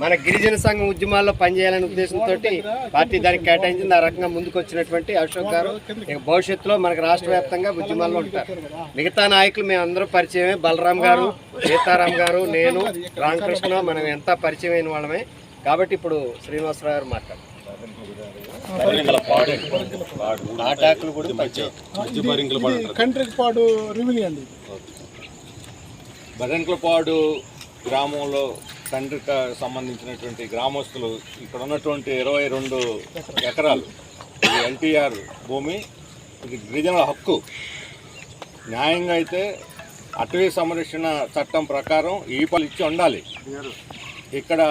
మన గిరిజన సంఘం ఉద్యమాల్లో పనిచేయాలనే ఉద్దేశంతో పార్టీ దానికి కేటాయించింది. ఆ రకంగా ముందుకు వచ్చినటువంటి అశోక్ గారు. ఇక భవిష్యత్తులో మనకు రాష్ట్ర వ్యాప్తంగా ఉద్యమాల్లో ఉంటారు. మిగతా నాయకులు మేము అందరూ పరిచయమే. బలరాం గారు సీతారాం గారు నేను రామకృష్ణ మనం ఎంత పరిచయమైన వాళ్ళమే. కాబట్టి ఇప్పుడు శ్రీనివాసరావు గారు మాట్లాడు. నాటాకులు కూడా పరిచయం కంట్రిపాడు రెవెన్యూ అండి బదంకులపాడు గ్రామంలో తండ్రికి సంబంధించినటువంటి గ్రామస్తులు ఇక్కడ ఉన్నటువంటి ఇరవై రెండు ఎకరాలు ఇది ఎన్టీఆర్ భూమి ఇది గిరిజనుల హక్కు. న్యాయంగా అయితే అటవీ సంరక్షణ చట్టం ప్రకారం ఈ పలు ఇచ్చి ఉండాలి. ఇక్కడ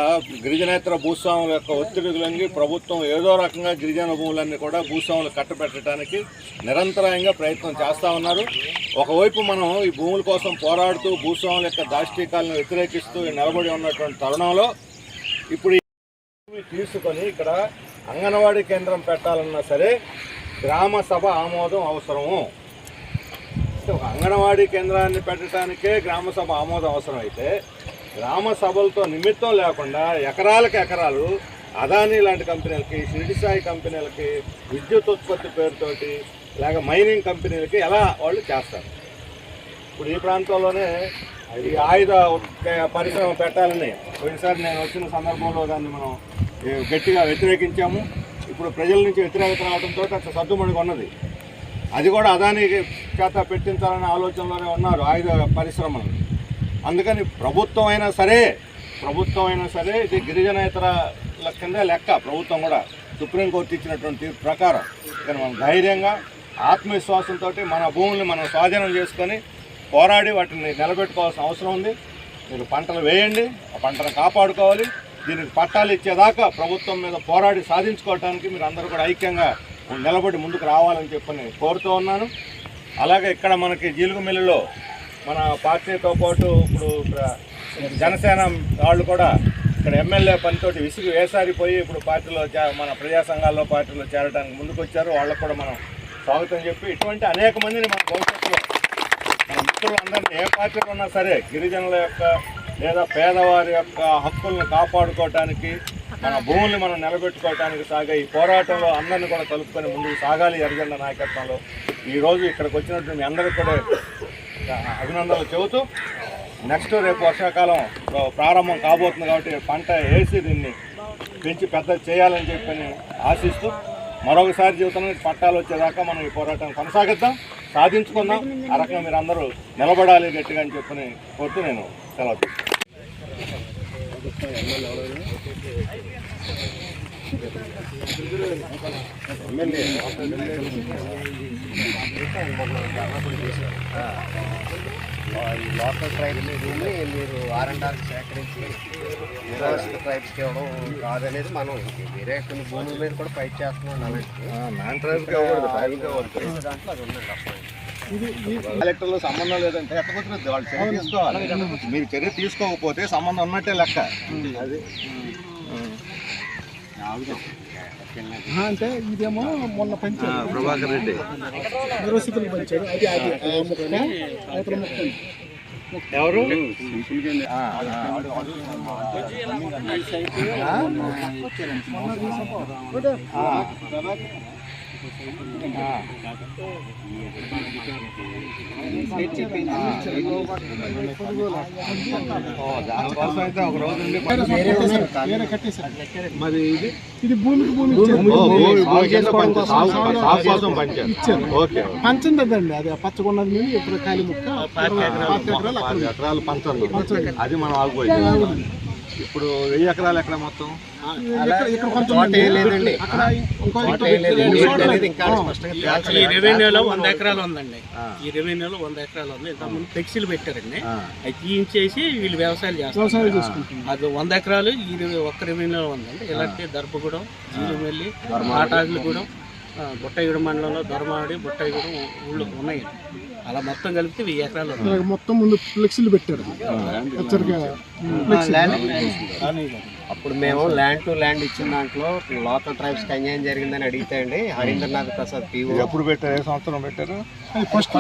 గిరిజనేతర భూస్వాముల యొక్క ఒత్తిడి లొంగి ప్రభుత్వం ఏదో రకంగా గిరిజన భూములన్నీ కూడా భూస్వాములు కట్టబెట్టడానికి నిరంతరాయంగా ప్రయత్నం చేస్తూ ఉన్నారు. ఒకవైపు మనం ఈ భూముల కోసం పోరాడుతూ భూస్వాముల యొక్క దాష్టీకాలను వ్యతిరేకిస్తూ నిలబడి ఉన్నటువంటి తరుణంలో ఇప్పుడు ఈ తీసుకొని ఇక్కడ అంగన్వాడీ కేంద్రం పెట్టాలన్నా సరే గ్రామ సభ ఆమోదం అవసరము. అంటే ఒక అంగన్వాడీ కేంద్రాన్ని పెట్టడానికే గ్రామ సభ ఆమోదం అవసరం అయితే గ్రామ సభలతో నిమిత్తం లేకుండా ఎకరాలకు ఎకరాలు అదానీ లాంటి కంపెనీలకి షిరిడి కంపెనీలకి విద్యుత్ ఉత్పత్తి పేరుతోటి లేక మైనింగ్ కంపెనీలకి ఎలా వాళ్ళు చేస్తారు? ఇప్పుడు ఈ ప్రాంతంలోనే ఈ ఆయుధ పరిశ్రమ పెట్టాలని పోయినసారి నేను వచ్చిన సందర్భంలో దాన్ని మనం గట్టిగా వ్యతిరేకించాము. ఇప్పుడు ప్రజల నుంచి వ్యతిరేకత రావడంతో అంత సర్దుమణిగా ఉన్నది. అది కూడా అదానీ చేత పెట్టించాలనే ఆలోచనలోనే ఉన్నారు ఆయుధ పరిశ్రమలు. అందుకని ప్రభుత్వం అయినా సరే ప్రభుత్వం అయినా సరే ఇది గిరిజనేతరల కింద లెక్క. ప్రభుత్వం కూడా సుప్రీంకోర్టు ఇచ్చినటువంటి తీర్పు ప్రకారం. కానీ మనం ధైర్యంగా ఆత్మవిశ్వాసంతో మన భూముల్ని మనం స్వాధీనం చేసుకొని పోరాడి వాటిని నిలబెట్టుకోవాల్సిన అవసరం ఉంది. మీరు పంటలు వేయండి ఆ పంటను కాపాడుకోవాలి. దీనికి పట్టాలు ఇచ్చేదాకా ప్రభుత్వం మీద పోరాడి సాధించుకోవడానికి మీరు అందరూ కూడా ఐక్యంగా నిలబడి ముందుకు రావాలని చెప్పని కోరుతూ ఉన్నాను. అలాగే ఇక్కడ మనకి జీలుగు మిల్లులో మన పార్టీతో పాటు ఇప్పుడు ఇక్కడ జనసేన వాళ్ళు కూడా ఇక్కడ ఎమ్మెల్యే పనితోటి విసిగి వేసారిపోయి ఇప్పుడు పార్టీలో మన ప్రజా సంఘాల్లో పార్టీలో చేరడానికి ముందుకు వచ్చారు వాళ్ళకు కూడా మనం స్వాగతం చెప్పి ఇటువంటి అనేక మందిని మన భవిష్యత్తులో మన మిత్రులందరినీ ఏ పార్టీలో ఉన్నా సరే గిరిజనుల యొక్క లేదా పేదవారి యొక్క హక్కులను కాపాడుకోవటానికి మన భూముల్ని మనం నిలబెట్టుకోవటానికి సాగే ఈ పోరాటంలో అందరిని కూడా కలుపుకొని ముందుకు సాగాలి. ఎర్రజెండ నాయకత్వంలో ఈరోజు ఇక్కడికి వచ్చినట్టు మీ అందరికీ కూడా అభినందనలు చెబుతూ నెక్స్ట్ రేపు వర్షాకాలం ప్రారంభం కాబోతుంది కాబట్టి పంట వేసి దీన్ని పెంచి పెద్ద చేయాలని చెప్పని ఆశిస్తూ మరొకసారి జీవితంలో పట్టాలు వచ్చేదాకా మనం ఈ పోరాటం కొనసాగిద్దాం సాధించుకుందాం ఆ రకంగా మీరు అందరూ నిలబడాలి గట్టిగా అని చెప్పని కోరుతూ నేను సెలవు లోకల్ ట్రైబ్ని భూమి మీరు ఆర్ అండ్ ఆర్ సేకరించి నిరాశ్రిత ట్రైబ్స్కి ఇవ్వడం కాదనేది మనం వేరే కొన్ని భూముల మీద కూడా ఫైట్ చేస్తున్నాం దాంట్లో అది ఉందండి అసలు కలెక్టర్లో సంబంధం లేదంటే ఎట్లా కుదురుద్ది వాళ్ళు చర్య తీసుకోవాలి. మీరు చర్య తీసుకోకపోతే సంబంధం ఉన్నట్టే లెక్క. అది. అంటే ఇదేమో మొన్న పంచాడు ప్రభాకర్ రెడ్డి. నిరసితులు పంచాడు అది అది ఆ ముక్క అవతల ముక్క ఎవరు? ఆ, మరి ఇది ఇది భూమికి భూమి ఓకే పంచండి అది ఆ మీద ఇప్పుడు కాలి ముక్క పది ఎకరాలు పంచండి అది మనం ఆగిపోయింది ఇప్పుడు వెయ్యి ఎకరాలు ఎక్కడ మొత్తం? ఈ. రెవెన్యూలో వంద ఎకరాలు ఉందండి. ఈ రెవెన్యూలో వంద ఎకరాలు ఉంది. ఇంతకుముందు ఫ్లెక్సీలు పెట్టారండి. అవి తీయించేసి వీళ్ళు వ్యవసాయాలు చేస్తారు అది వంద ఎకరాలు ఈ ఒక్క రెవెన్యూలో ఉందండి. ఇలాంటి దర్పగూడెం జీలుమెల్లి ఆటాకులగూడెం ఆ, బుట్టగూడెం మండలంలో దొరమాడి బుట్టగూడెం ఊళ్ళు ఉన్నాయి అలా మొత్తం కలిపితే వెయ్యి ఎకరాలు మొత్తం ముందు ఫ్లెక్సీలు పెట్టారు. అప్పుడు మేము ల్యాండ్ టు ల్యాండ్ ఇచ్చిన దాంట్లో లోకల్ ట్రైబ్స్కి అన్యాయం జరిగిందని అడిగితే అండి హరీంద్రనాథ్ ప్రసాద్ పిఓ ఎప్పుడు పెట్టారు? ఏ సంవత్సరం పెట్టారు? ఫస్ట్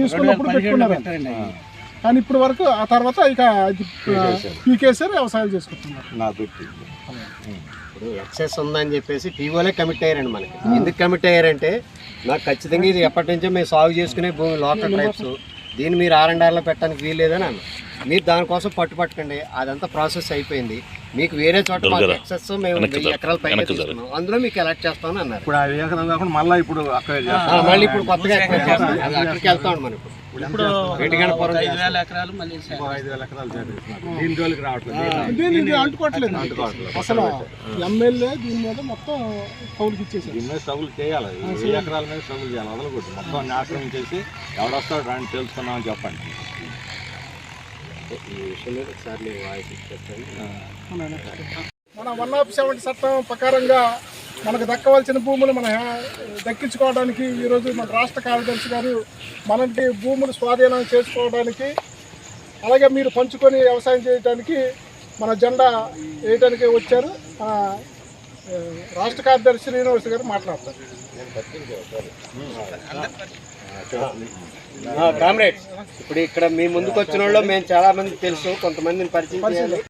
తీసుకున్నప్పుడు పెట్టుకున్నారు. కానీ ఇప్పుడు వరకు ఆ తర్వాత ఇక పీకేసారు వ్యవసాయం చేసుకుంటున్నారు. ఇప్పుడు ఎక్సెస్ ఉందని చెప్పేసి టీవోలే కమిట్ అయ్యారండి మనకి. ఎందుకు కమిట్ అయ్యారంటే నాకు ఖచ్చితంగా ఇది ఎప్పటి నుంచో మేము సాగు చేసుకునే భూమి లోకల్ ట్రైబ్స్ దీన్ని మీరు ఆర్ అండ్ ఆర్లో పెట్టడానికి వీల్లేదని అన్న మీరు దానికోసం పట్టు పట్టకండి అదంతా ప్రాసెస్ అయిపోయింది. మీకు వేరే చోట ఎక్సెస్ మేము వెయ్యి ఎకరాల పైన తీసుకున్నాం. అందులో మీకు ఎలక్ట్ చేస్తామని అన్నారు. ఇప్పుడు ఆ ఎకరం కాకుండా మళ్ళీ ఇప్పుడు మళ్ళీ ఇప్పుడు కొత్తగా ఎక్వైర్ చేస్తాం అది అక్కడికి వెళ్తాం మనం ఇప్పుడు. ఇప్పుడు వేటిగణపురం ఐదు వేల ఎకరాలు మళ్ళీ. ఐదు వేల ఎకరాలు చేస్తున్నారు దీని జోలికి రావట్లేదు. దీన్ని ఇది అంటుకోవట్లేదు. అసలు ఎమ్మెల్యే దీని మీద మొత్తం దీని మీద చేయాలి. ఈ ఎకరాల మీద చేయాలి. వదలకూడదు. మొత్తం నాశనం చేసి ఎవడొస్తాడు రాని తెలుసుకున్నామని చెప్పండి. ఈ విషయం మీద ఒకసారి వాయిస్ మన వన్ ఆఫ్ సెవెంటీ చట్టం ప్రకారంగా మనకు దక్కవలసిన భూములు మన దక్కించుకోవడానికి ఈరోజు మన రాష్ట్ర కార్యదర్శి గారు మనకి భూములు స్వాధీనం చేసుకోవడానికి అలాగే మీరు పంచుకొని వ్యవసాయం చేయడానికి మన జెండా వేయడానికి వచ్చారు. రాష్ట్ర కార్యదర్శి శ్రీనివాస్ గారు మాట్లాడతారు. కామ్రేడ్స్ ఇప్పుడు ఇక్కడ మీ ముందుకు వచ్చిన వాళ్ళు మేము చాలా మంది తెలుసు కొంతమందిని పరిచయం